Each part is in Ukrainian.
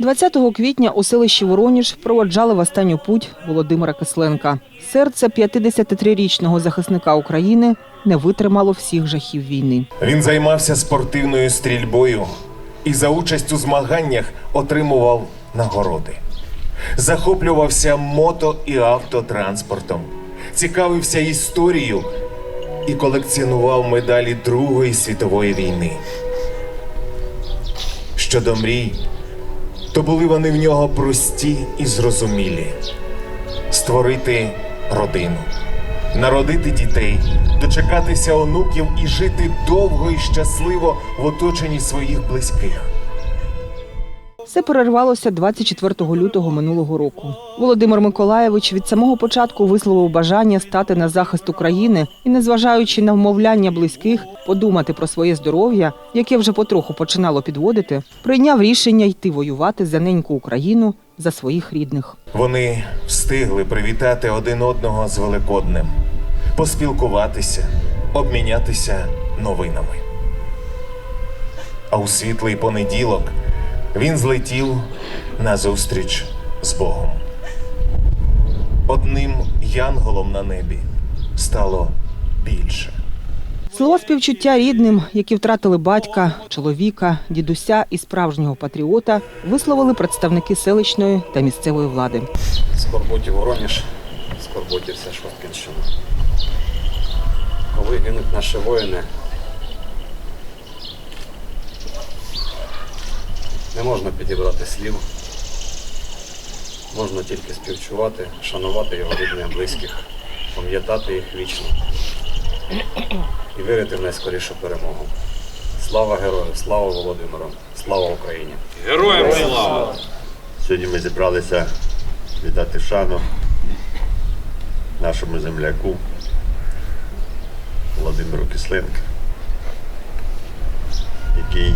20 квітня у селищі Вороніж проводжали в останню путь Володимира Кисленка. Серце 53-річного захисника України не витримало всіх жахів війни. Він займався спортивною стрільбою і за участь у змаганнях отримував нагороди. Захоплювався мото і автотранспортом, цікавився історією і колекціонував медалі Другої світової війни. Щодо мрій, то були вони в нього прості і зрозумілі: створити родину, народити дітей, дочекатися онуків і жити довго і щасливо в оточенні своїх близьких. Все перервалося 24 лютого минулого року. Володимир Миколаєвич від самого початку висловив бажання стати на захист України і, незважаючи на вмовляння близьких, подумати про своє здоров'я, яке вже потроху починало підводити, прийняв рішення йти воювати за неньку Україну за своїх рідних. Вони встигли привітати один одного з Великоднем, поспілкуватися, обмінятися новинами. А у світлий понеділок він злетів на зустріч з Богом. Одним янголом на небі стало більше. Слова співчуття рідним, які втратили батька, чоловіка, дідуся і справжнього патріота, висловили представники селищної та місцевої влади. Скорботі Вороніж, скорботі вся Шосткинщина. Коли гинуть наші воїни, не можна підібрати слів. Можна тільки співчувати, шанувати його рідних близьких, пам'ятати їх вічно і вірити в найскорішу перемогу. Слава герою, слава Володимиру, слава Україні! Героям слава! Сьогодні ми зібралися віддати шану нашому земляку Володимиру Кисленку, який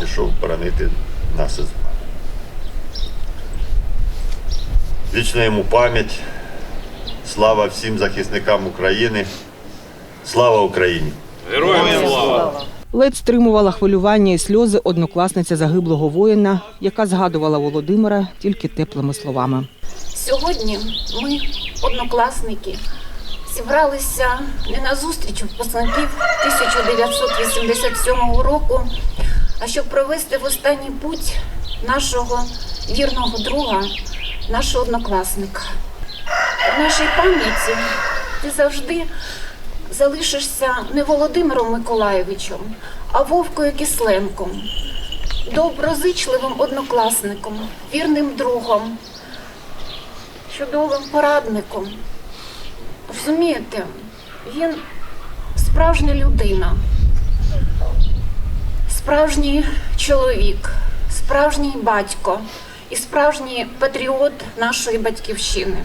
пішов боронити нас із вами. Вічна йому пам'ять, слава всім захисникам України, слава Україні! Героям слава! Ледь стримувала хвилювання і сльози однокласниця загиблого воїна, яка згадувала Володимира тільки теплими словами. Сьогодні ми, однокласники, зібралися не на зустріч випускників 1987 року, а щоб провести в останній путь нашого вірного друга, нашого однокласника. В нашій пам'яті ти завжди залишишся не Володимиром Миколаєвичем, а Вовкою Кисленком, доброзичливим однокласником, вірним другом чудовим порадником. Розумієте, він справжня людина, справжній чоловік, справжній батько і справжній патріот нашої батьківщини.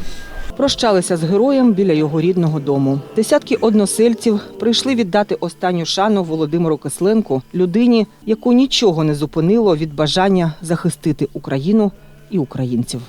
Прощалися з героєм біля його рідного дому. Десятки односельців прийшли віддати останню шану Володимиру Кисленку, людині, яку нічого не зупинило від бажання захистити Україну і українців.